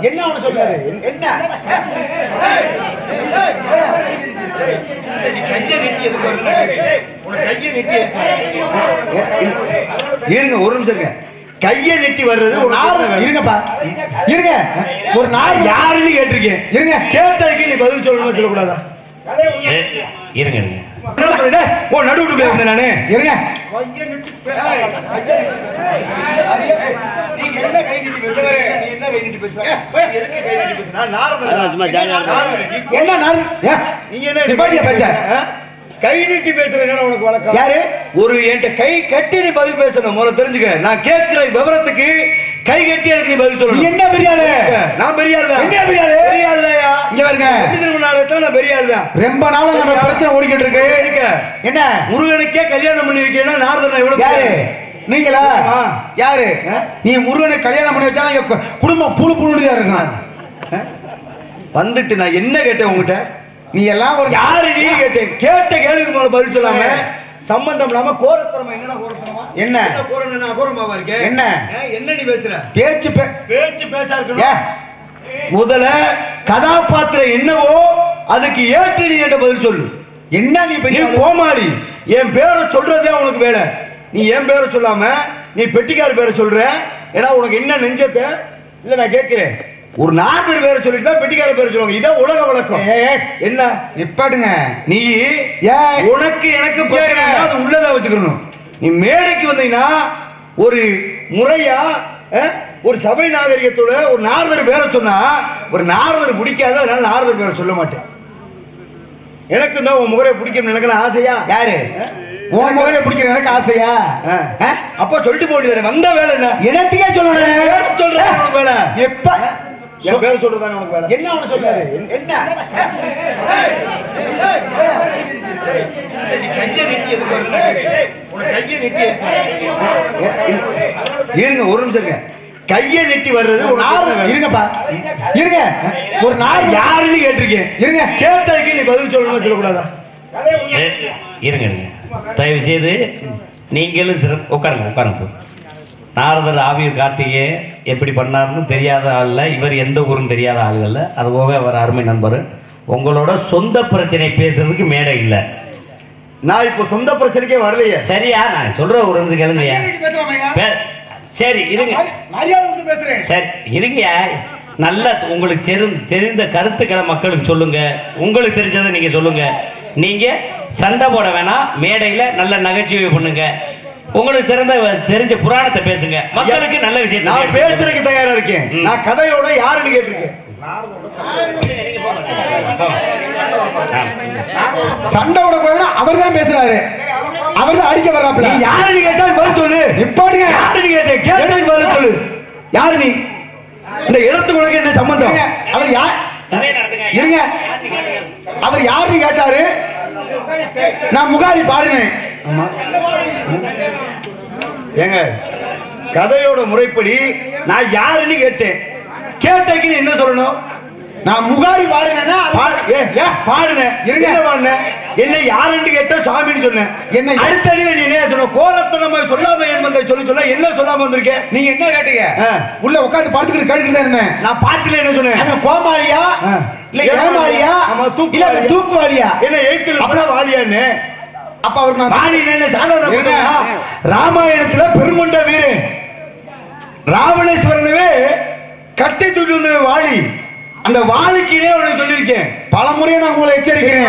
என்ன அவனு சொல்றாரு? என்ன? நீ கையை நீட்டி எதுக்கு வரல? உனக்கு கையை நீட்டி ஏ, இல்ல. இருங்க ஒரு நிமிஷம் இருங்க. கையை நீட்டி வர்றது ஒரு நார் இருங்கப்பா. இருங்க. ஒரு நார் யாருன்னு கேட்டிருக்கேன். இருங்க. கேட்டதுக்கு நீ பதில் சொல்லணும்னு சொல்லக்கூடாதா? இருங்க. ஓ நடுவுட்டுக்குள்ள இருந்தேன் நானு. இருங்க. என்ன. நாரதன். நீ என்ன பேச்ச? கை நீட்டி பேசுற என்ன உனக்கு வழக்கம். யாரு? ஒரு என்கிட்ட கை கட்டி நீ பதில் பேசணும். முதல்ல தெரிஞ்சுக்க. நான் கேட்கிற விவரத்துக்கு கை கட்டி எனக்கு நீ பதில் சொல்லணும். என்ன பெரிய ஆளு நான் பெரிய ஆளு தான். என்ன பெரிய ஆளு? பெரிய ஆளு தான்யா இங்க பாருங்க. திரும்ப நாளத்துல நான் பெரிய ஆளு தான். ரொம்ப நாளா நம்ம பிரச்சனை ஓடிக்கிட்டு இருக்கு? என்ன? முருகனுக்கே கல்யாணம் பண்ணி வைக்கிறேன்னா நாரதன் எவ்வளவு யாரு? நீங்களா. யாரு? நீ முருகனை கல்யாணம் பண்ணி கு- குடும்பம் புழு புழுதான் இருக்கும்? வந்துட்டு நான் என்ன கேட்டேன் உங்ககிட்ட? நீ எல்லாம் ஒரு யாரு நீ கேட்டேன்? கேட்ட கேள்விக்கு மேல பதில் சொல்லாம. சம்பந்தம் இல்லாம கோரத்தனமா என்னடா கோரத்தனமா? என்ன? கோரம் என்ன அகோரமாவா இருக்கேன் என்ன? என்ன நீ பேசுற? பேச்சு பே- பேச்சு பேசா இருக்கணும். முதல்ல கதாபாத்திரம் என்னவோ அதுக்கு ஏற்று நீ என்கிட்ட பதில் சொல்லு. என்ன நீ நீ? கோமாளி. என் பேரை சொல்றதே உனக்கு வேலை. நீ என் பேரை சொல்லாம நீ பெட்டிக்கார பேரை சொல்ற. ஏன்னா உனக்கு என்ன நெஞ்சத்தை? இல்ல நான் கேட்கிறேன். ஒரு நாகர் பேரை சொல்லிட்டு தான் பெட்டிக்கார பேரை சொல்லுவாங்க. இதான் உலக வழக்கம். என்ன? நிப்பாட்டுங்க. நீ. உனக்கு எனக்கு. அது உள்ளதா வச்சுக்கணும். நீ மேடைக்கு வந்தீங்கன்னா ஒரு முறையா ஒரு சபை நாகரிகத்தோட ஒரு நாரதர் பேரை சொன்னா ஒரு நாரதர் பிடிக்காத அதனால நாரதர் பேரை சொல்ல மாட்டேன். எனக்கு தான் உன் முகரை பிடிக்கணும் எனக்கு ஆசையா? யாரு? உன் முகரை பிடிக்கிற எனக்கு ஆசையா? அப்ப சொல்லிட்டு போட்டு வந்த வேலை என்ன? எனத்துக்கே சொல்லணும்? உனக்கு வேலை. எப்ப? என் பேரை சொல்றதுதானே உனக்கு வேலை? என்ன அவனு சொல்றாரு என்ன. இருங்க ஒரு நிமிஷம் கையை நீட்டி வர்றது ஒரு வேலை? இருங்கப்பா. இருங்க. ஒரு நார் நான் யாருன்னு கேட்டிருக்கேன். இருங்க. கேட்டதுக்கு நீ பதில் சொல்லணும்னு சொல்லக்கூடாதா? இருங்க இருங்க. தயவு செய்து நீங்களும் சிற உட்காருங்க உட்காருங்க. நாரதர் ஆவியூர் கார்த்திகே எப்படி பண்ணாருன்னு தெரியாத ஆள்ல இவர் எந்த ஊரும் தெரியாத ஆளுகள்ல அது போக அவர் அருமை நண்பர். உங்களோட சொந்த பிரச்சனை பேசுறதுக்கு மேடை இல்லை. நான் இப்போ சொந்த பிரச்சனைக்கே வரலையே. சரியா? நான் சொல்ற ஒரு நிமிஷம் கேளுங்கய்யா சரி இருங்க. சரி இருங்கய்யா நல்ல உங்களுக்கு தெரி தெரிந்த கருத்துக்களை மக்களுக்கு சொல்லுங்க. உங்களுக்கு தெரிஞ்சதை நீங்க சொல்லுங்க. நீங்க சண்டை போட வேணாம். மேடையில நல்ல நகைச்சுவை பண்ணுங்க. உங்களுக்கு தெரிந்த தெரிஞ்ச புராணத்தை பேசுங்க. மக்களுக்கு நல்ல விஷயத்தை நான். பேசுறதுக்கு தயாரா இருக்கேன். நான் கதையோட யாருன்னு கேட்டிருக்கேன்? சண்டை விட அவர் தான் பேசுறாரு. அவர் தான் அடிக்க வர்றாப்ல நீ யாருன்னு கேட்டா பதில் சொல்லு. நிப்பாட்டுங்க. யாருன்னு கேட்டேன் கேட்டதுக்கு பதில் சொல்லு. யாரு நீ? இந்த இடத்துக்கு உனக்கு என்ன சம்பந்தம். அவர் யார். இருங்க. அவர் யாருன்னு கேட்டாரு? நான் முகாரி பாடினேன். ஆமா. ஏங்க கதையோட முறைப்படி நான் யாருன்னு கேட்டேன். கேட்டதுக்கு நீ என்ன சொல்லணும்? நான் முகாரி பாடினேன்னா பாடுனேன். இருங்க. என்ன பாடுனேன்? என்ன யாருன்னு கேட்டா சாமின்னு சொன்னேன். என்ன? அடுத்த நீ என்ன சொன்ன? கோலத்தனமா சொல்லாம என் வந்த? சொல்லி சொல்ல. என்ன சொல்லாம வந்திருக்கேன் நீங்க என்ன கேட்டீங்க. உள்ள உட்கார்ந்து படுத்துக்கிட்டு கேட்டுட்டு தான் இருந்தேன். நான் பாட்டுல என்ன சொன்னேன்? கோமாளியா. இல்ல ஏமாளியா? இல்ல தூக்குவாளியா? என்ன அப்புறம் வாலியான்னு? அப்ப அவருக்கு நான்? ராமாயணத்துல பெருங்கொண்ட வீரன் ராவணேஸ்வரனவே கட்டை தூக்கி வந்த வாலி. அந்த வாலிக்கினே உனக்கு சொல்லியிருக்கேன். பல முறை நான் உங்களை எச்சரிக்கிறேன்?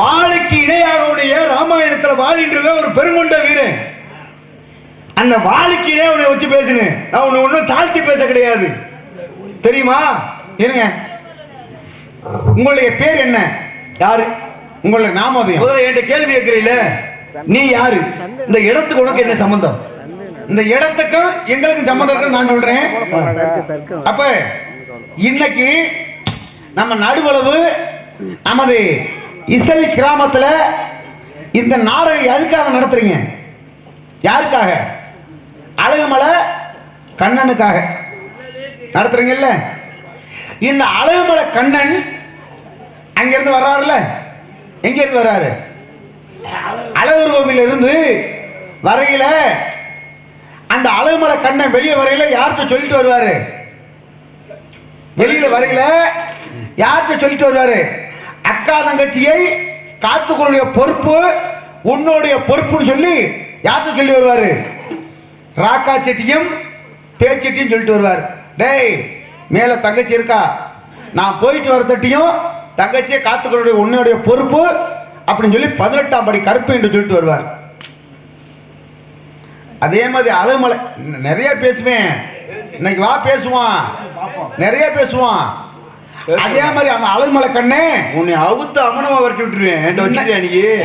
வாலிக்கு இணையாக உடைய ராமாயணத்துல வாலின்றவே ஒரு பெருங்கொண்ட வீரன். அந்த வாலிக்கு இணைய உன்னை வச்சு பேசினேன். நான் உன்னை ஒன்றும் தாழ்த்தி பேச கிடையாது. தெரியுமா? இருங்க உங்களுடைய பேர் என்ன? யாரு? உங்களுக்கு நாமதயம் முதல்ல என்கிட்ட கேள்வி கேட்கிறீல நீ யாரு? இந்த இடத்துக்கு உனக்கு என்ன சம்பந்தம்? இந்த இடத்துக்கும் எங்களுக்கு சம்மந்தம் இருக்கு நான் சொல்றேன். அப்ப இன்னைக்கு நம்ம நடுவளவு நமது இசலி கிராமத்துல இந்த நாடகம் எதுக்காக நடத்துறீங்க? யாருக்காக? அழகுமலை கண்ணனுக்காக. நடத்துறீங்கல்ல? இந்த அழகுமலை கண்ணன் அங்கிருந்து வர்றாருல்ல? எங்க இருந்து வர்றாரு அழகர் கோவில் இருந்து வரையில அந்த அழகுமலை கண்ணன் வெளியே வரையில யார்கிட்ட சொல்லிட்டு வருவாரு? வெளியில வரையில யார்கிட்ட சொல்லிட்டு வருவாரு? அக்கா தங்கச்சியை காத்துக்கொள்ளுடைய பொறுப்பு உன்னுடைய பொறுப்புன்னு சொல்லி யார்கிட்ட சொல்லி வருவாரு? ராக்கா செட்டியும் பேச்செட்டியும் சொல்லிட்டு வருவார். டேய் மேல தங்கச்சி இருக்கா? நான் போயிட்டு வரத்தட்டியும் தங்கச்சியை காத்துக்கொள்ளுடைய உன்னுடைய பொறுப்பு அப்படின்னு சொல்லி பதினெட்டாம் படி கருப்பு என்று சொல்லிட்டு வருவார். அதே மாதிரி அழுமலை நிறைய பேசுவேன் இன்னைக்கு வா பேசுவான் நிறைய பேசுவான் அதே மாதிரி அந்த அழுமலை கண்ணே. உன்னை அவுத்து அமனமா வரட்டி விட்டுருவேன்.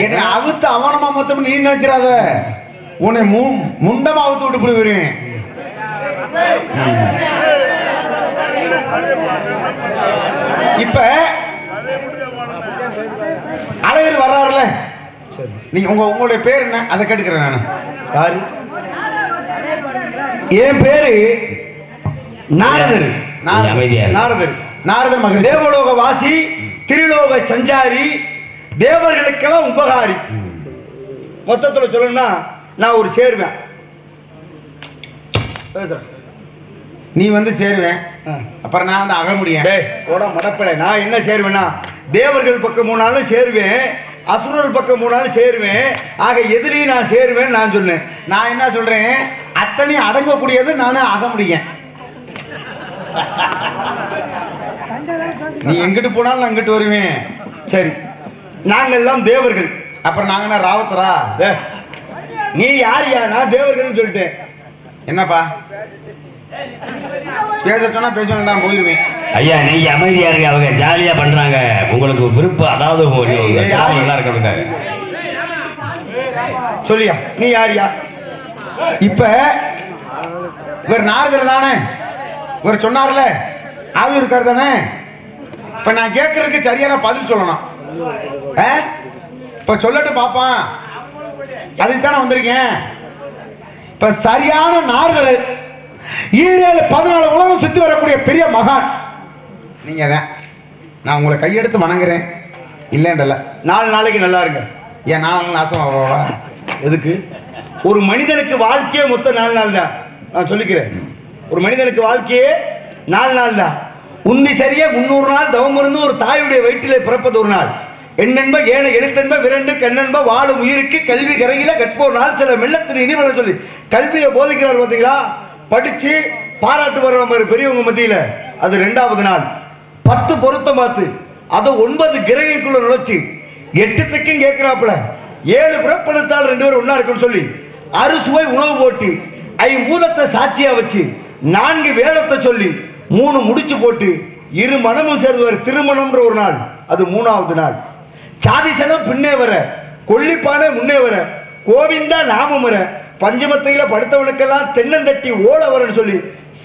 என்னை? அவுத்து அவனமா மொத்தம் நீ நினைச்சிடாத. உன்னை மு- முண்டமா அவுத்து விட்டு போடுவேன் இப்ப அழகர் வர்றாருல. சரி. நீங்க உங்க உங்களுடைய பேர் என்ன? அதை கேட்டுக்கிறேன் நான். யாரு? என் பேரு நாரதர். நாரதர். நாரதர். மகன் தேவலோக வாசி திருலோக சஞ்சாரி தேவர்களுக்கெல்லாம் உபகாரி. மொத்தத்துல சொல்லணும்னா நான் ஒரு சேருவேன். பேசுறேன். நீ வந்து சேருவேன். அப்புறம் நான் வந்து அக முடியும் டேய் போட மடப்பட. நான் என்ன சேருவேன்னா தேவர்கள் பக்கம் போனாலும் சேருவேன் அசுரர் பக்கம் போனாலும் சேருவேன். ஆக எதுலையும் நான் சேருவேன் நான் சொன்னேன் நான் என்ன சொல்றேன்? அத்தனையும் அடங்கக்கூடியது நானும் ஆக முடியும். நீ எங்கிட்டு போனாலும் நான் அங்கிட்டு வருவேன். சரி. நாங்கள் எல்லாம் தேவர்கள். அப்புறம் நாங்கன்னா ராவத்தரா? டே, நீ யார் நான் தேவர்கள் சொல்லிட்டேன். என்னப்பா? பேச சொன்னா பேச வேண்டாம் போயிருவேன். ஐயா நீங்க அமைதியா இருங்க. அவங்க ஜாலியா பண்றாங்க. உங்களுக்கு விருப்பம் அதாவது நல்லா இருக்கணுக்காக சொல்லியா நீ யாரியா இப்ப இவர் நாரதர் தானே? இவர் சொன்னார்ல ஆவி இருக்கார் தானே? இப்ப நான் கேட்கறதுக்கு சரியான பதில் சொல்லணும்? இப்ப சொல்லட்டு பாப்பான் அதுக்கு தானே வந்திருக்கேன். இப்ப சரியான நாரதர் ஈரேழு பதினாலு உலகம் சுத்தி வரக்கூடிய பெரிய மகான். நீங்க தான் நான் உங்களை கையெடுத்து வணங்குறேன். இல்லைன்றல. நாலு நாளைக்கு நல்லா இருங்க. ஏன் நான் நாசம் எதுக்கு? ஒரு மனிதனுக்கு வாழ்க்கையே மொத்தம் நாலு நாள் தான். நான் சொல்லிக்கிறேன். ஒரு மனிதனுக்கு வாழ்க்கையே நாலு நாள் தான். உந்தி சரியா முன்னூறு நாள் தவம் இருந்து ஒரு தாயுடைய வயிற்றிலே பிறப்பது ஒரு நாள். எண்ணென்ப ஏன எழுத்தென்ப விரண்டு கண்ணென்ப வாழும் உயிருக்கு கல்வி கரையில கற்போர் நாள் சில மெல்லத்தின் இனிமலை சொல்லி. கல்வியை போதிக்கிறார் பார்த்தீங்களா? படிச்சு பாராட்டு வர்ற மாதிரி பெரியவங்க மத்தியில அது ரெண்டாவது நாள். பத்து பொருத்தம் பார்த்து அதை ஒன்பது கிரகைக்குள்ள நுழைச்சு எட்டு திக்கும் கேட்கிறாப்புல. ஏழு பிறப்பெடுத்தால் ரெண்டு பேரும் ஒன்றா இருக்குன்னு சொல்லி அறுசுவை உணவு போட்டு ஐம்பூதத்தை சாட்சியாக வச்சு நான்கு வேதத்தை சொல்லி மூணு முடிச்சு போட்டு இரு மனமும் சேர்ந்து திருமணம்ன்ற ஒரு நாள் அது மூணாவது நாள். சாதிசனம் பின்னே வர கொல்லிப்பானை முன்னே வர கோவிந்தா நாமம் வர பஞ்சமத்தையில படுத்தவனுக்கெல்லாம் தென்னந்தட்டி ஓட வரன்னு சொல்லி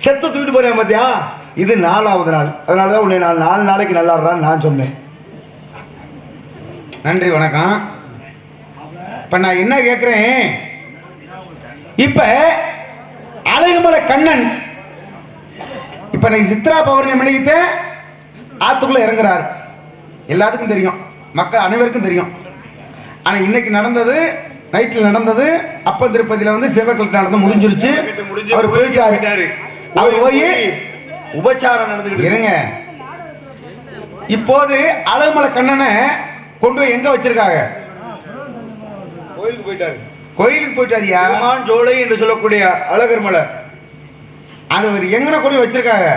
செத்து தூக்கிட்டு போறேன் பாத்தியா? இது நாலாவது நாள். அதனாலதான் உன்னை நான் நாலு நாளைக்கு நல்லா இருறான்னு நான் சொன்னேன். நன்றி வணக்கம். இப்ப நான் என்ன கேட்குறேன் இப்ப அழகுமலை கண்ணன் இப்ப நீ சித்ரா பௌர்ணமி மணிக்கிட்ட ஆத்துக்குள்ள இறங்குறாரு. எல்லாத்துக்கும் தெரியும். மக்கள் அனைவருக்கும் தெரியும். ஆனா இன்னைக்கு நடந்தது நைட்டில் நடந்தது அப்ப திருப்பதியில வந்து சிவக்கல் நடந்து முடிஞ்சிருச்சு. அவர் போயிட்டாரு அவர் போய் உபச்சாரம் நடந்துகிட்டு இருங்க. இப்போது அழகுமலை கண்ணனை கொண்டு போய் எங்க வச்சிருக்காங்க? கோயிலுக்கு போயிட்டாரு. கோயிலுக்கு போயிட்டாரியா? பெருமான் ஜோலை என்று சொல்லக்கூடிய அழகர் மலை. அது ஒரு எங்கன கொண்டு வச்சிருக்காங்க?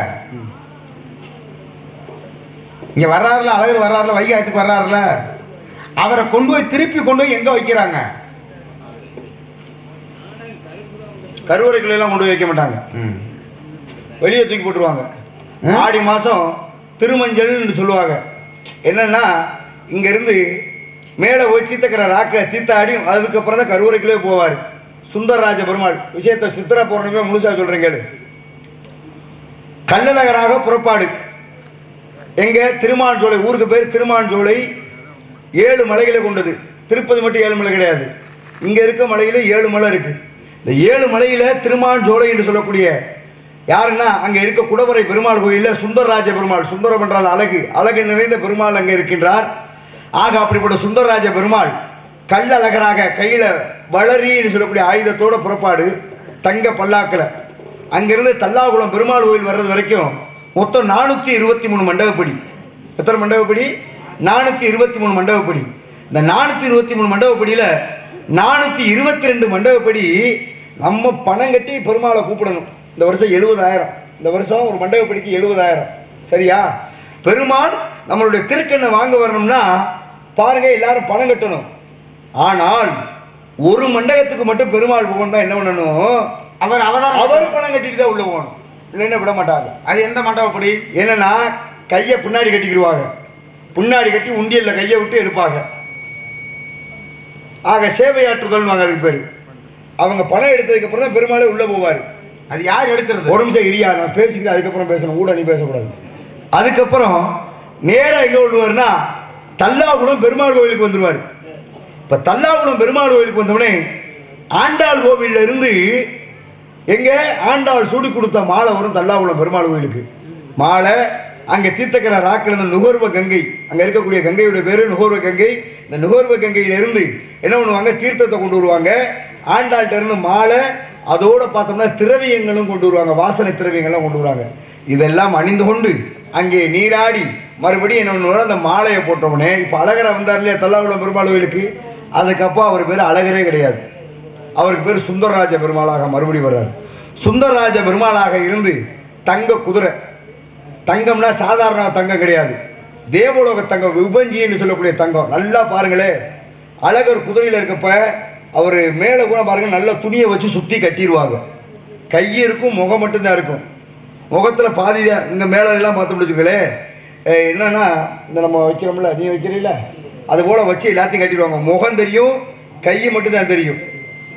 இங்க வர்றாருல அழகர் வர்றாருல வைகாயத்துக்கு வர்றாருல. அவரை கொண்டு போய் திருப்பி கொண்டு போய் எங்க வைக்கிறாங்க? கருவறைக்குள்ள எல்லாம் கொண்டு வைக்க மாட்டாங்க. வெளியே தூக்கி போட்டுருவாங்க? ஆடி மாசம் திருமஞ்சள்னு சொல்லுவாங்க. என்னன்னா இங்க இருந்து மேலே போய் தீத்தக்கிற ராக்க தீத்தாடி அதுக்கப்புறம் தான் கருவறைக்குள்ளே போவார். சுந்தரராஜ பெருமாள். விஷயத்தை சித்திரா பௌர்ணமியா முழுசா சொல்றேன் கேளு. கள்ளழகராக புறப்பாடு. எங்க? திருமான் சோலை. ஊருக்கு பேர் திருமான் சோலை. ஏழு மலைகளை கொண்டது. திருப்பதி மட்டும் ஏழு மலை கிடையாது. இங்க இருக்க மலையில ஏழு மலை இருக்கு. இந்த ஏழு மலையில திருமான் சோலை என்று சொல்லக்கூடிய யாருன்னா அங்கே இருக்க குடவரை பெருமாள் கோயிலில் சுந்தரராஜ பெருமாள் சுந்தரம் என்றால் அழகு. அழகு நிறைந்த பெருமாள் அங்கே இருக்கின்றார். ஆக அப்படிப்பட்ட சுந்தரராஜ பெருமாள் கள்ளழகராக கையில் வளரின்னு சொல்லக்கூடிய ஆயுதத்தோட புறப்பாடு தங்க பல்லாக்கில். அங்கிருந்து தல்லாகுளம் பெருமாள் கோயில் வர்றது வரைக்கும் மொத்தம் நானூற்றி இருபத்தி மூணு மண்டபப்படி. எத்தனை மண்டபப்படி? நானூற்றி இருபத்தி மூணு மண்டபப்படி. இந்த நானூற்றி இருபத்தி மூணு மண்டபப்படியில் நானூற்றி இருபத்தி ரெண்டு மண்டபப்படி நம்ம பணம் கட்டி பெருமாளை கூப்பிடணும். இந்த வருஷம் எழுபதாயிரம். இந்த வருஷம் ஒரு மண்டபப்படிக்கு எழுபதாயிரம். சரியா? பெருமாள் நம்மளுடைய திருக்கண்ணை வாங்க வரணும்னா பாருங்க எல்லாரும் பணம் கட்டணும். ஆனால் ஒரு மண்டபத்துக்கு மட்டும் பெருமாள் போகணும்னா என்ன பண்ணணும்? அவர் அவதாரம் அவர் பணம் கட்டிட்டு தான் உள்ள போகணும். இல்லைன்னா விட மாட்டாங்க. அது எந்த மண்டபப்படி என்னன்னா கையை பின்னாடி கட்டிக்கிடுவாங்க பின்னாடி கட்டி உண்டியல்ல கையை விட்டு எடுப்பாங்க. ஆக சேவையாற்றுதல்வாங்க அதுக்கு பேர். அவங்க பணம் எடுத்ததுக்கு அப்புறம் தான் பெருமாளே உள்ள போவார். அது யார் எடுக்கிறது? ஒரு நிமிஷம் இரியா நான் பேசிக்கிட்டு அதுக்கப்புறம் பேசணும். ஊட நீ பேசக்கூடாது. அதுக்கப்புறம் நேரா எங்க விடுவார்னா தல்லாகுளம் பெருமாள் கோவிலுக்கு வந்துருவார். இப்ப தல்லாகுளம் பெருமாள் கோவிலுக்கு வந்தவுடனே ஆண்டாள் கோவில்ல இருந்து எங்க ஆண்டாள் சூடி கொடுத்த மாலை வரும் தல்லாகுளம் பெருமாள் கோவிலுக்கு மாலை அங்க தீர்த்தக்கரை ராக்கில் இருந்த நுகர்வ கங்கை அங்க இருக்கக்கூடிய கங்கையுடைய பேரு நுகர்வ கங்கை. இந்த நுகர்வ கங்கையில இருந்து என்ன பண்ணுவாங்க? தீர்த்தத்தை கொண்டு வருவாங்க. ஆண்டாள்கிட்ட இருந்து மாலை அதோடு பார்த்தோம்னா திரவியங்களும் கொண்டு வருவாங்க. வாசனை திரவியங்களும் கொண்டு வருவாங்க. இதெல்லாம் அணிந்து கொண்டு அங்கே நீராடி மறுபடியும் என்ன பண்ணுவாங்க அந்த மாலையை போட்டவுடனே இப்போ அழகரை வந்தார் இல்லையா தல்லாகுளம் பெருமாள் கோயிலுக்கு? அதுக்கப்புறம் அவர் பேர் அழகரே கிடையாது. அவருக்கு பேர் சுந்தரராஜ பெருமாளாக மறுபடியும் வர்றார். சுந்தரராஜ பெருமாளாக இருந்து தங்க குதிரை. தங்கம்னா சாதாரண தங்கம் கிடையாது. தேவலோக தங்கம் விபஞ்சின்னு சொல்லக்கூடிய தங்கம். நல்லா பாருங்களே. அழகர் குதிரையில் இருக்கப்போ அவர் மேலே கூட பாருங்க நல்ல துணியை வச்சு சுற்றி கட்டிடுவாங்க கை இருக்கும் முகம் மட்டும்தான் இருக்கும். முகத்தில் பாதி தான். இங்கே மேலே எல்லாம் பார்த்து முடிச்சுங்களே என்னன்னா இந்த நம்ம வைக்கிறோம்ல நீ வைக்கிறீல்ல? அது போல் வச்சு எல்லாத்தையும் கட்டிடுவாங்க. முகம் தெரியும் கை மட்டும்தான் தெரியும்.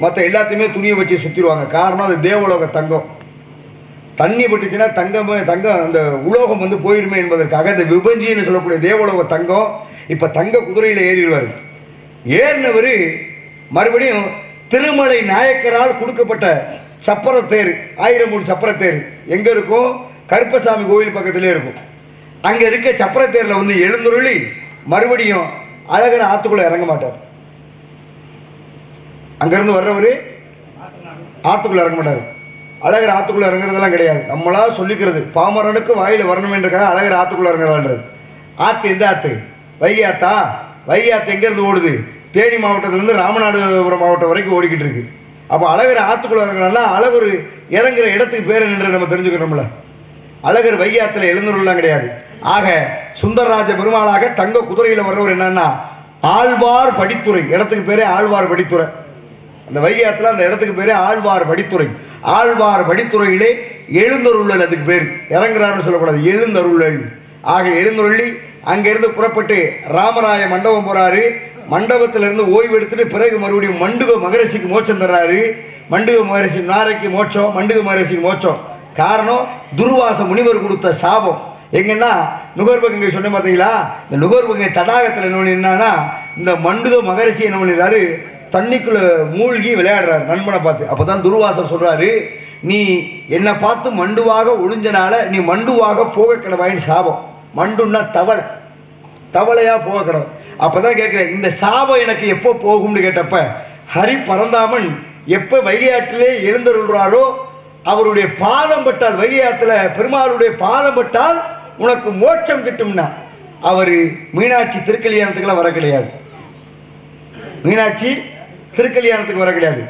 மற்ற எல்லாத்தையுமே துணியை வச்சு சுற்றிடுவாங்க காரணம் அது தேவலோக தங்கம். தண்ணி பட்டுச்சுன்னா தங்கம் தங்கம் அந்த உலோகம் வந்து போயிருமே என்பதற்காக இந்த விபஞ்சின்னு சொல்லக்கூடிய தேவலோக தங்கம் இப்போ தங்க குதிரையில் ஏறிடுவார். ஏறினவர் மறுபடியும் திருமலை நாயக்கரால் கொடுக்கப்பட்ட சப்பரத்தேர் ஆயிரம் மூணு சப்பரத்தேர் எங்கே இருக்கும் கருப்பசாமி கோவில் பக்கத்திலே இருக்கும். அங்கே இருக்க சப்பரத்தேரில் வந்து எழுந்துருளி மறுபடியும் அழகர் ஆற்றுக்குள்ளே இறங்க மாட்டார். அங்கேருந்து வர்றவர் ஆற்றுக்குள்ளே இறங்க மாட்டார். அழகர் ஆற்றுக்குள்ளே இறங்குறதெல்லாம் கிடையாது. நம்மளா சொல்லிக்கிறது பாமரனுக்கு வாயில் வரணும் என்றக்காக அழகர் ஆற்றுக்குள்ளே இறங்குறான்றது ஆற்று எந்த ஆற்று வைகை ஆத்தா? வைகை ஆற்று எங்கேருந்து ஓடுது? தேனி மாவட்டத்திலேருந்து ராமநாதபுரம் மாவட்டம் வரைக்கும் ஓடிக்கிட்டு இருக்கு. அப்போ அழகர் ஆற்றுக்குள்ளே இறங்குறனால அழகர் இறங்குற இடத்துக்கு பேர் என்று நம்ம தெரிஞ்சுக்கிறோம்ல அழகர் வையாத்தில் எழுந்தருள்லாம் கிடையாது. ஆக சுந்தரராஜ பெருமாளாக தங்க குதிரையில் வர்றவர் என்னன்னா ஆழ்வார் படித்துறை. இடத்துக்கு பேரே ஆழ்வார் படித்துறை. அந்த வைகாத்துல அந்த இடத்துக்கு பேரே ஆழ்வார் படித்துறை. ஆழ்வார் படித்துறையிலே எழுந்தருள்ளல் அதுக்கு பேர். இறங்குறாருன்னு சொல்லக்கூடாது எழுந்தருள்ளல். ஆக எழுந்தருளி அங்கிருந்து புறப்பட்டு ராமராய மண்டபம் போறாரு. மண்டபத்திலிருந்து ஓய்வு எடுத்துட்டு பிறகு மறுபடியும் மண்டுக மகரிஷிக்கு மோட்சம் தர்றாரு. மண்டுக மகரிஷி நாரைக்கு மோட்சம் மண்டுக மகரிஷிக்கு மோட்சம். காரணம் துர்வாச முனிவர் கொடுத்த சாபம். எங்கன்னா நுகர்வகங்கை சொன்ன பார்த்தீங்களா இந்த நுகர்வகங்கை தடாகத்தில் என்ன பண்ணிருந்தானா இந்த மண்டுக மகரிஷி என்ன பண்ணிடுறாரு தண்ணிக்குள்ளே மூழ்கி விளையாடுறாரு நண்பனை பார்த்து. அப்பதான் துர்வாசம் சொல்கிறாரு நீ என்னை பார்த்து மண்டுவாக ஒளிஞ்சனால நீ மண்டுவாக போக கிடவாயின்னு சாபம். மண்டுன்னா தவளை. தவளையா போக அப்போ தான் கேட்குறேன் இந்த சாபம் எனக்கு எப்போ போகும்னு கேட்டப்ப ஹரி பரந்தாமன் எப்போ வைகையாற்றிலே எழுந்தருள்றாரோ அவருடைய பாதம் பட்டால் வைகையாத்துல பெருமாளுடைய பாதம் பட்டால் உனக்கு மோட்சம் கிட்டும்னா அவர் மீனாட்சி திருக்கல்யாணத்துக்கெல்லாம் வர கிடையாது. மீனாட்சி திருக்கல்யாணத்துக்கு வர கிடையாது.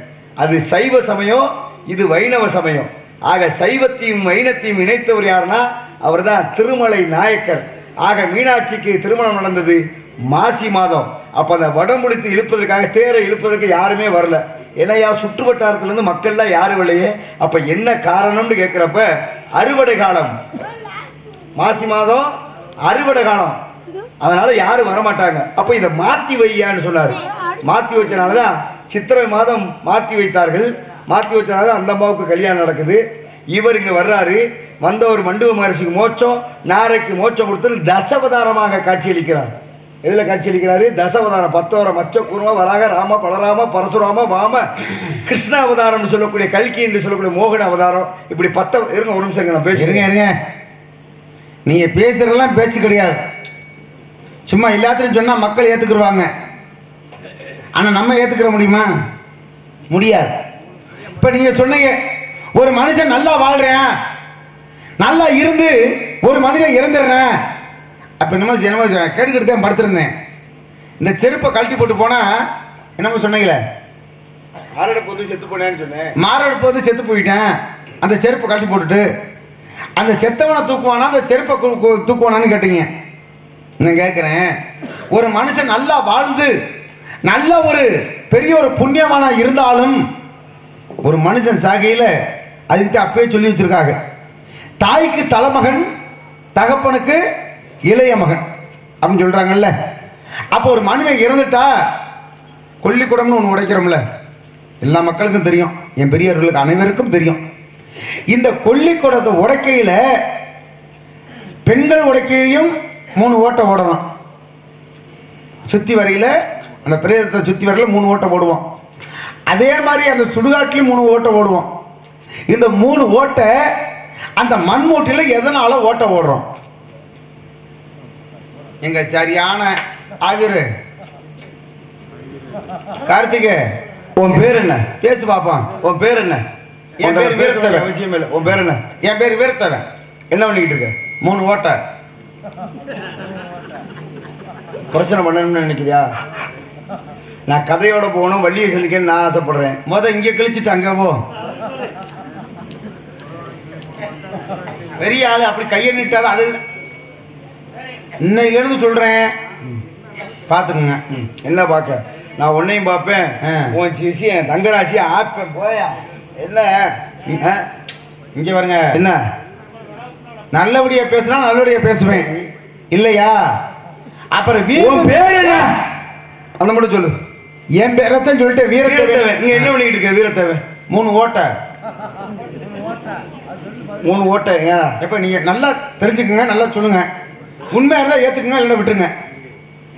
அது சைவ சமயம் இது வைணவ சமயம். ஆக சைவத்தையும் வைணத்தையும் இணைத்தவர் யாருன்னா அவர்தான் திருமலை நாயக்கர். ஆக மீனாட்சிக்கு திருமணம் நடந்தது மாசி மாதம். அப்போ அந்த வடமுடித்து இழுப்பதற்காக தேரை இழுப்பதற்கு யாருமே வரல. ஏன்னா சுற்று வட்டாரத்துலேருந்து மக்கள்லாம் யாரும் இல்லையே அப்போ என்ன காரணம்னு கேட்குறப்ப அறுவடை காலம். மாசி மாதம் அறுவடை காலம். அதனால யாரும் வரமாட்டாங்க. அப்போ இதை மாற்றி வையான்னு சொன்னார். மாற்றி வச்சனால தான் சித்திரை மாதம் மாற்றி வைத்தார்கள். மாற்றி வச்சனால தான் அந்த அம்மாவுக்கு கல்யாணம் நடக்குது. இவர் இங்கே வர்றாரு. வந்தவர் மண்டுவ மகரிஷிக்கு மோட்சம் நாரைக்கு மோட்சம் கொடுத்து தசவதாரமாக காட்சியளிக்கிறார். எதில் காட்சியளிக்கிறாரு? தசவதாரம் பத்தோரம் மச்ச கூர்ம வராக ராம பலராம பரசுராம வாம கிருஷ்ண அவதாரம்னு சொல்லக்கூடிய கல்கி என்று சொல்லக்கூடிய மோகன அவதாரம். இப்படி பத்த இருங்க ஒரு நிமிஷம் நான் இருங்க பேசுறேன் இருங்க. நீங்க பேசுறதெல்லாம் பேச்சு கிடையாது. சும்மா எல்லாத்திலையும் சொன்னால் மக்கள் ஏற்றுக்குருவாங்க ஆனால் நம்ம ஏற்றுக்கிற முடியுமா? முடியாது. இப்போ நீங்கள் சொன்னீங்க ஒரு மனுஷன் நல்லா வாழ்கிறேன் நல்லா இருந்து ஒரு மனிதன் இறந்துடுறேன். அப்ப என்னமோ என்னமோ கேட்டுக்கிட்டு தான் படுத்திருந்தேன். இந்த செருப்பை கழட்டி போட்டு போனா என்னமோ சொன்னீங்களே? ஆரோட பொது செத்து போனேன்னு சொன்னேன். மாரோட போது செத்து போயிட்டேன். அந்த செருப்பை கழட்டி போட்டுட்டு அந்த செத்தவனை தூக்குவானா அந்த செருப்பை தூக்குவானான்னு கேட்டீங்க. நான் கேட்குறேன் ஒரு மனுஷன் நல்லா வாழ்ந்து நல்ல ஒரு பெரிய ஒரு புண்ணியமான இருந்தாலும் ஒரு மனுஷன் சாகையில் அதுக்கு அப்பயே சொல்லி வச்சிருக்காங்க. தாய்க்கு தலைமகன் தகப்பனுக்கு இளைய மகன் அப்படின்னு சொல்றாங்கல்ல. அப்போ ஒரு மனிதன் இறந்துட்டா கொல்லிக்குடம்னு ஒன்று உடைக்கிறோம்ல. எல்லா மக்களுக்கும் தெரியும். என் பெரியவர்களுக்கு அனைவருக்கும் தெரியும். இந்த கொல்லிக்குடத்தை உடைக்கையில் பெண்கள் உடைக்கையிலையும் மூணு ஓட்டை ஓடணும் சுத்தி வரையில அந்த பிரேதத்தை சுத்தி வரையில மூணு ஓட்டை ஓடுவோம் அதே மாதிரி அந்த சுடுகாட்டிலையும் மூணு ஓட்டை ஓடுவோம் இந்த மூணு ஓட்டை அந்த மண்மூட்டில எதனால ஓட்ட ஓடுறோம் எங்க சரியான ஆகிரு கார்த்திகே உன் பேர் என்ன? பேசு பாப்போம் உன் பேர் என்ன? என் பேர் வீரத்தேவன். அவசியம் இல்லை. உன் பேர் என்ன? என் பேர் வீரத்தவன். என்ன பண்ணிக்கிட்டு இருக்க? மூணு ஓட்டை. பிரச்சனை பண்ணணும்னு நினைக்கிறியா? நான் கதையோட போகணும் வள்ளியை சந்திக்கன்னு நான் ஆசைப்படுறேன். முத இங்க கிழிச்சிட்டு அங்க போ. பெரிய ஆளு அப்படி கையை நீட்டாத அது இன்னையில இருந்து சொல்றேன். பாத்துக்குங்க ம், என்ன பார்க்க? நான் உன்னையும் பார்ப்பேன். உன் சிசி என் தங்கராசியை ஆப்பேன். போயா. என்ன? இங்க பாருங்க. என்ன? நல்லபடியா பேசுனா நல்லபடியா பேசுவேன். இல்லையா? அப்புறம் உன் பேர் என்ன? அந்த மட்டும் சொல்லு. என் பேரத்தான் சொல்லிட்டு வீரத்தேவன். இங்க என்ன பண்ணிக்கிட்டு இருக்க? வீரத்தேவன். மூணு ஓட்டை. மூணு ஓட்டை ஏன் எப்போ நீங்கள் நல்லா தெரிஞ்சுக்குங்க நல்லா சொல்லுங்க. உண்மையாக இருந்தால் ஏற்றுக்குங்க இல்லைன்னா விட்டுருங்க.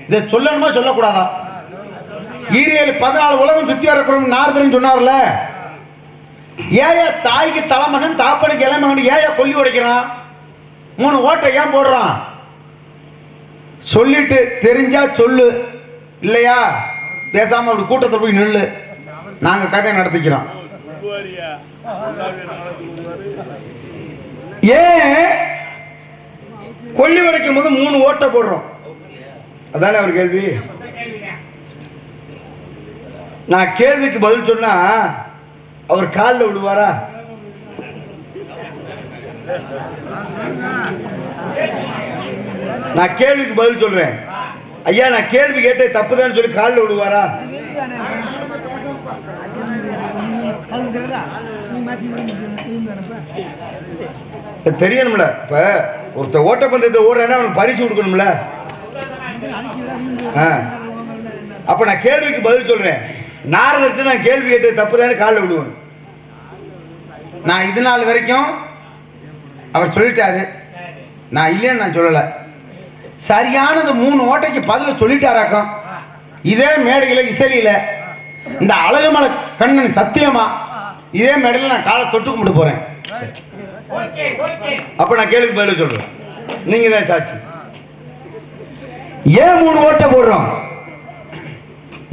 இதை சொல்லணுமா சொல்லக்கூடாதா? ஈரியல் பதினாலு உலகம் சுற்றி வரக்கூடும் நாரதன் சொன்னார்ல. ஏயா தாய்க்கு தலைமகன் தாப்பனுக்கு இளமகன் ஏயா கொல்லி உடைக்கிறான். மூணு ஓட்டை ஏன் போடுறான்? சொல்லிட்டு தெரிஞ்சா சொல்லு. இல்லையா? பேசாம அப்படி கூட்டத்தில் போய் நில்லு. நாங்க கதையை நடத்திக்கிறோம். ஏன் கொல்லி உடைக்கும் போது மூணு ஓட்டை போடுறோம்? அதானே அவர் கேள்வி? நான் கேள்விக்கு பதில் சொன்னா அவர் காலில் விடுவாரா நான் கேள்விக்கு பதில் சொல்றேன். ஐயா நான் கேள்வி கேட்டே தப்புதான்னு சொல்லி காலில் விடுவாரா தெரியணும்ல. இப்ப ஒருத்த ஓட்டப்பந்தயத்தை ஓடுறேன்னா அவனுக்கு பரிசு கொடுக்கணும்ல. ஆ. அப்ப நான் கேள்விக்கு பதில் சொல்றேன். நாரதற்கு நான் கேள்வி கேட்டது தானே காலில் விடுவேன் நான் இது நாள் வரைக்கும் அவர் சொல்லிட்டாரு. நான் இல்லைன்னு நான் சொல்லலை. சரியான மூணு ஓட்டைக்கு பதில சொல்லிட்டாராக்கம். இதே மேடையில் இசலியில் இந்த அழகுமலை கண்ணன் சத்தியமா இதே மேடையில் நான் காலை தொட்டு கும்பிட்டு போறேன். அப்ப நான் கேள்விக்கு பதில் சொல்றேன். நீங்க தான் சாட்சி. ஏன் மூணு ஓட்டை போடுறோம்?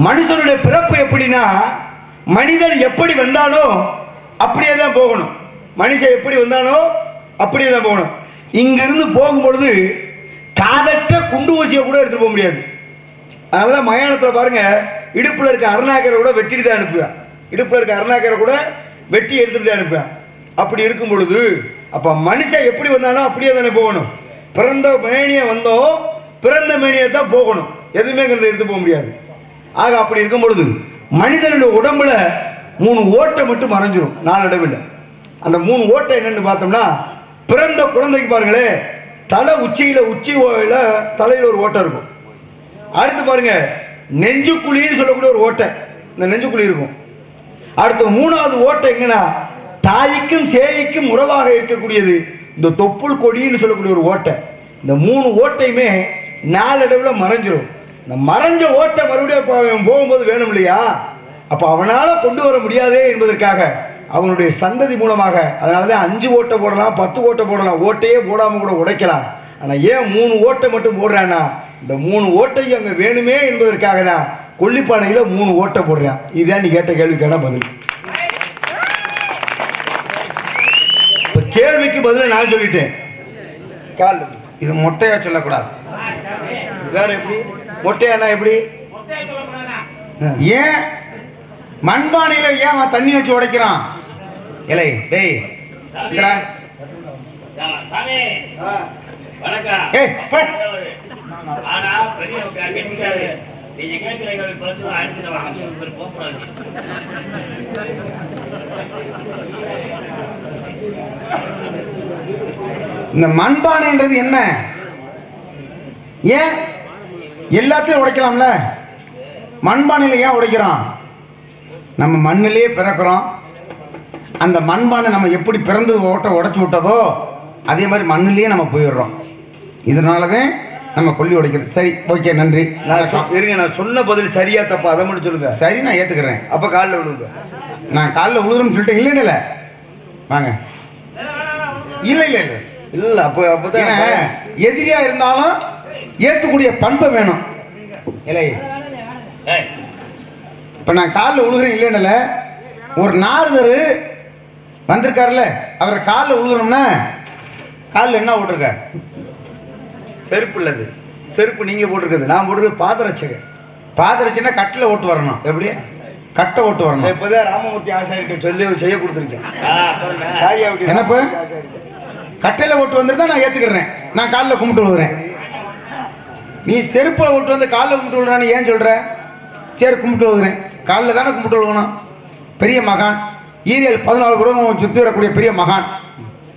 மனுஷனுடைய பிறப்பு எப்படின்னா மனிதன் எப்படி வந்தானோ அப்படியே தான் போகணும். மனுஷன் எப்படி வந்தானோ அப்படியே தான் போகணும். இங்கிருந்து போகும் பொழுது காதற்ற குண்டு ஊசியை கூட எடுத்துட்டு போக முடியாது. அதனால மயானத்தில் பாருங்க இடுப்புல இருக்க அருணாக்கரை கூட வெட்டிட்டு தான் அனுப்புவேன் இடுப்புல இருக்க அருணாக்கரை கூட வெட்டி எடுத்துட்டு தான் அனுப்பேன் அப்படி இருக்கும் பொழுது அப்ப மனுஷன் எப்படி வந்தானோ அப்படியே தானே போகணும். பிறந்த மேனிய வந்தோம் பிறந்த மேனியை தான் போகணும். எதுவுமே எடுத்து போக முடியாது. ஆக அப்படி இருக்கும் பொழுது மனிதனுடைய உடம்புல மூணு ஓட்டை மட்டும் மறைஞ்சிரும். நாளடைவில் அந்த மூணு ஓட்டை என்னன்னு பார்த்தோம்னா பிறந்த குழந்தைக்கு பாருங்களே தலை உச்சியில உச்சி ஓயில தலையில ஒரு ஓட்டை இருக்கும். அடுத்து பாருங்க நெஞ்சுக்குழின்னு சொல்லக்கூடிய ஒரு ஓட்டை. இந்த நெஞ்சுக்குழி இருக்கும். அடுத்து மூணாவது ஓட்டம் எங்கன்னா தாய்க்கும் சேய்க்கும் உறவாக இருக்கக்கூடியது. இந்த தொப்புள் கொடின்னு சொல்லக்கூடிய ஒரு ஓட்டை. இந்த மூணு ஓட்டையுமே நாளடைவில் மறைஞ்சிடும் இந்த மறைஞ்ச ஓட்டை மறுபடியும் போகும்போது வேணும் இல்லையா அப்போ அவனால் கொண்டு வர முடியாதே என்பதற்காக அவனுடைய சந்ததி மூலமாக அதனால தான் அஞ்சு ஓட்டை போடலாம் பத்து ஓட்டை போடலாம் ஓட்டையே போடாமல் கூட உடைக்கலாம். ஆனால் ஏன் மூணு ஓட்டை மட்டும் போடுறான்னா இந்த மூணு ஓட்டையும் அங்கே வேணுமே என்பதற்காக தான் கொல்லிப்பானையில் மூணு ஓட்டை போடுறான். இதுதான் நீ கேட்ட கேள்விக்கான பதில். கேள்விக்கு பதில நான் சொல்லிட்டேன். கால். இது மொட்டையா சொல்லக்கூடாது. வேற எப்படி? மொட்டையானா எப்படி. ஏன்? மண்பானையில ஏன் அவன் தண்ணி வச்சு உடைக்கிறான்? இலை டேய் ஏய் போகக்கூடாது. இந்த மண்பானைன்றது என்ன? ஏன் எல்லாத்தையும் உடைக்கலாம்ல? மண்பானையில ஏன் உடைக்கிறோம்? நம்ம மண்ணிலேயே பிறக்கிறோம். அந்த மண்பானை நம்ம எப்படி பிறந்து ஓட்ட உடச்சி விட்டதோ அதே மாதிரி மண்ணிலேயே நம்ம போயிடுறோம். இதனால தான் நம்ம கொல்லி உடைக்கிறோம் சரி ஓகே நன்றி. நான் இருங்க நான் சொன்ன பதில் சரியா தப்பா அதை மட்டும் சொல்லுங்க. சரி நான் ஏத்துக்கிறேன். அப்ப காலில் விழுங்க. நான் காலைல உழுகுறேன்னு சொல்லிட்டு இல்லை இல்லை வாங்க. இல்லை இல்லை இல்லை. இல்ல அப்ப அப்பதான் ஏன்னா, எதிரியா இருந்தாலும் ஏத்துக்கூடிய பண்பை வேணும். இல்லை இப்ப நான் காலில் உழுகிறேன் இல்லைன்னு ஒரு நாரதர் வந்திருக்காருல்ல அவரை காலில் உழுகிறோம்னா காலில் என்ன போட்டிருக்க செருப்பு இல்லது செருப்பு நீங்க போட்டிருக்கிறது. நான் போட்டிருக்க பாதரட்சக பாதரட்சின்னா கட்டில் ஓட்டு வரணும். எப்படி? கட்டை ஓட்டு வரணும். இப்பதான் ராமமூர்த்தி ஆசாரிட்ட சொல்லி செய்ய கொடுத்துருக்கேன். என்னப்பு? கட்டையில ஓட்டு வந்துருந்தா நான் ஏத்துக்கிறேன். நான் காலில் கும்பிட்டு விழுகிறேன். நீ செருப்புல ஓட்டு வந்து காலில் கும்பிட்டு விழுறான்னு ஏன் சொல்ற? சரி கும்பிட்டு விழுகிறேன். காலில் தானே கும்பிட்டு விழுகணும். பெரிய மகான். ஈரியல் பதினாலு குருவம் சுத்தி வரக்கூடிய பெரிய மகான்.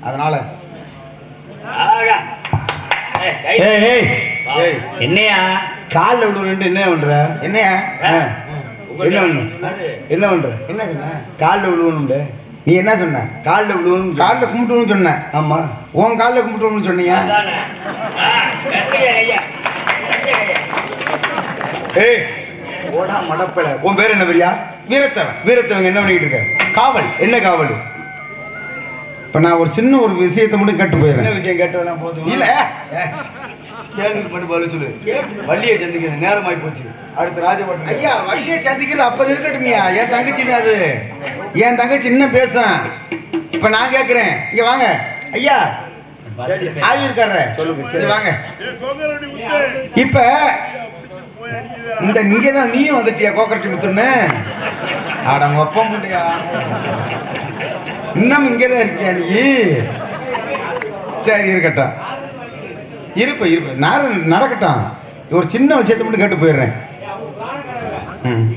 அதனால ஆகா ஏய் கை ஏய் ஏய் ஏய் என்னையா? காலில் விழுவுறேன்ட்டு என்ன பண்ற? என்னையா. என்ன பண்ணு? என்ன பண்ற? என்ன சொன்ன? காலில் விழுவணும்ல நீ என்ன சொன்ன? காலில் விழுவணும் காலில் கும்பிட்டு விழுன்னு சொன்ன. ஆமா. உன் காலில் கும்பிட்டு விழுன்னு சொன்னியா ஏய் ஓடா மடப்பல உன் பேர் என்ன பெரியா? வீரத்தவன். வீரத்தவங்க என்ன பண்ணிட்டு இருக்க? காவல். என்ன காவல்? இப்ப நான் ஒரு சின்ன ஒரு விஷயத்தை மட்டும் கேட்டு என்ன போயிடுறேன் விஷயம் கேட்டதெல்லாம் போதும்? இல்ல. கேள்விக்கு மட்டும் பதில் சொல்லு. வள்ளியை சந்திக்கிறேன் நேரமாயி போச்சு. அடுத்து ராஜபட்டம் ஐயா வழியை சந்திக்கிறது அப்ப இருக்கட்டும்யா? என் தங்கச்சி தான் அது. என் தங்கச்சி இன்னும் பேசும் இப்ப நான் கேக்குறேன். இங்க வாங்க. ஐயா ஆவி இருக்காரு சொல்லுங்க, இங்க வாங்க. இப்ப இந்த இங்கே தான் நீயும் வந்துட்டியா கோக்கரட்டி முத்துன்னு? ஆட ஒப்ப முடியா இன்னும் இங்கே தான் இருக்கியா நீ? சரி இருக்கட்டும். இருப்ப இருப்ப. நான் நடக்கட்டும். ஒரு சின்ன விஷயத்தை மட்டும் கேட்டு போயிடுறேன். ம்.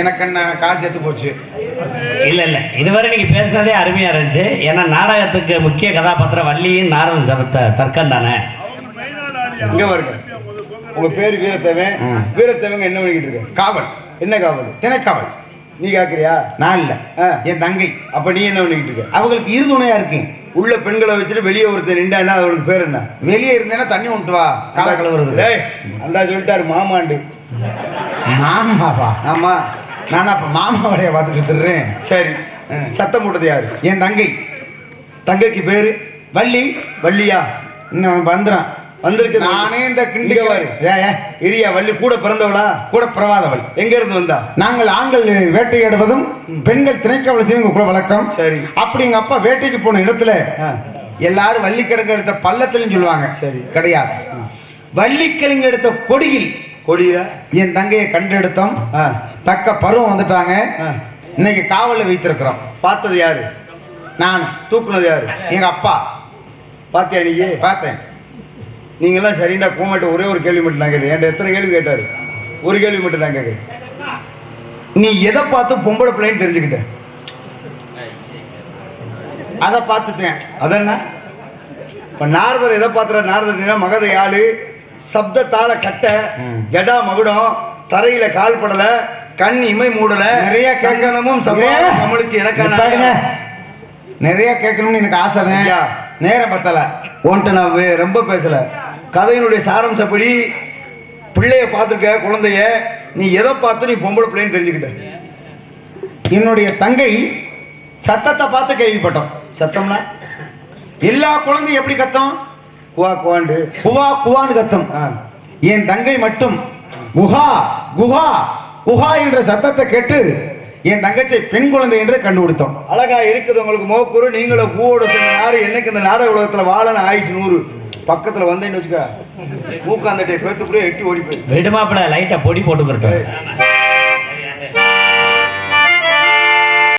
எனக்கு என்ன காசு எடுத்து போச்சு? இல்ல இல்ல. இதுவரை நீங்க பேசுனதே அருமையா இருந்துச்சு. ஏன்னா நாடகத்துக்கு முக்கிய கதாபாத்திரம் வள்ளியும் நாரத சபத்த தர்க்கம் தானே? இங்க வருங்க உங்க பேர் வீரத்தேவன். வீரத்தேவங்க என்ன பண்ணிக்கிட்டு இருக்க? காவல். என்ன காவல்? திணைக்காவல். நீ காக்குறியா? நான் இல்ல. என் தங்கை. அப்ப நீ என்ன பண்ணிக்கிட்டு இருக்க? அவங்களுக்கு இருதுணையா இருக்கேன் உள்ள பெண்களை வச்சுட்டு வெளியே ஒருத்தர் நின்றான்னா அவளுக்கு பேர் என்ன? வெளியே இருந்தேன்னா தண்ணி விட்டு வா. காலை கழுவுறது அந்த சொல்லிட்டாரு மாமாண்டு. மாமாவா? ஆமா. நான் அப்ப மாமாவுடைய பார்த்துட்டு திடுறேன் சரி. சத்தம் போட்டது யாரு? என் தங்கை. தங்கைக்கு பேரு? வள்ளி. வள்ளியா? இன்னும் வந்துடும் வந்திருக்கு நானே இந்த கிண்டி இங்க பாரு. ஏ, ஏ, இரியா வள்ளி கூட பிறந்தவளா? கூட பிரவாதவள் எங்க இருந்து வந்தா? நாங்கள் ஆண்கள் வேட்டையாடுவதும் பெண்கள் திணைக்காவல் செய்யும் குல வழக்கம். சரி. அப்படி எங்க அப்பா வேட்டைக்கு போன இடத்துல எல்லாரும் வள்ளிக்கிழங்கு எடுத்த பள்ளத்திலும் சொல்லுவாங்க. சரி. கிடையாது. வள்ளிக்கிழங்கு எடுத்த கொடியில் கொடியில? என் தங்கையை கண்டெடுத்தோம். தக்க பருவம் வந்துட்டாங்க. இன்னைக்கு காவலில் வைத்திருக்கிறோம். பார்த்தது யாரு? நான். தூக்குனது யாரு? எங்க அப்பா. பாத்தியா நீ? பார்த்தேன். நீங்க எல்லாம் சரிண்டா கோமாட்ட ஒரே ஒரு கேள்வி மட்டும் நான் கேட்டேன். என்கிட்ட எத்தனை கேள்வி கேட்டாரு? ஒரு கேள்வி மட்டும் நான் கேட்கிறேன். நீ எதை பார்த்து பொம்பளை பிள்ளைன்னு தெரிஞ்சுக்கிட்ட? அதை பார்த்துட்டேன். அதென்ன? இப்ப நாரதர் எதை பார்த்துற நாரதர் மகத யாழு சப்த தாள கட்ட. ஜடா மகுடம் தரையில கால் படல கண் இமை மூடல நிறைய சங்கனமும் நிப்பாட்டுங்க. எனக்கான நிறைய கேட்கணும்னு எனக்கு ஆசை தான். நேரம் பத்தல. உன்கிட்ட நான் ரொம்ப பேசல. கதையினுடைய சாராம்சப்படி பிள்ளைய பார்த்துருக்க குழந்தைய நீ எதை பார்த்து நீ பொம்பளை பிள்ளைன்னு தெரிஞ்சுக்கிட்ட? என்னுடைய தங்கை சத்தத்தை பார்த்து கேள்விப்பட்டோம். சத்தம்னா? எல்லா குழந்தையும் எப்படி கத்தும்? குவா குவாண்டு. குவா குவான்னு கத்தும். ஆ. என் தங்கை மட்டும் குஹா குஹா குஹா என்ற சத்தத்தை கேட்டு என் தங்கச்சி பெண் குழந்தை என்று கண்டுபிடித்தோம். அழகா இருக்குது உங்களுக்கு மோக்குரு நீங்களும் பூவோட சொன்ன யாரு என்னைக்கு இந்த நாடக உலகத்துல வாழணும் ஆயுசு நூறு? பக்கத்துல வந்தேன்னு வச்சுக்க. மூக்காந்தட்டை பேத்து கூட எட்டி ஓடி போய் விடுமாப்பிட லைட்டா பொடி போட்டுக்கிறட்டும்.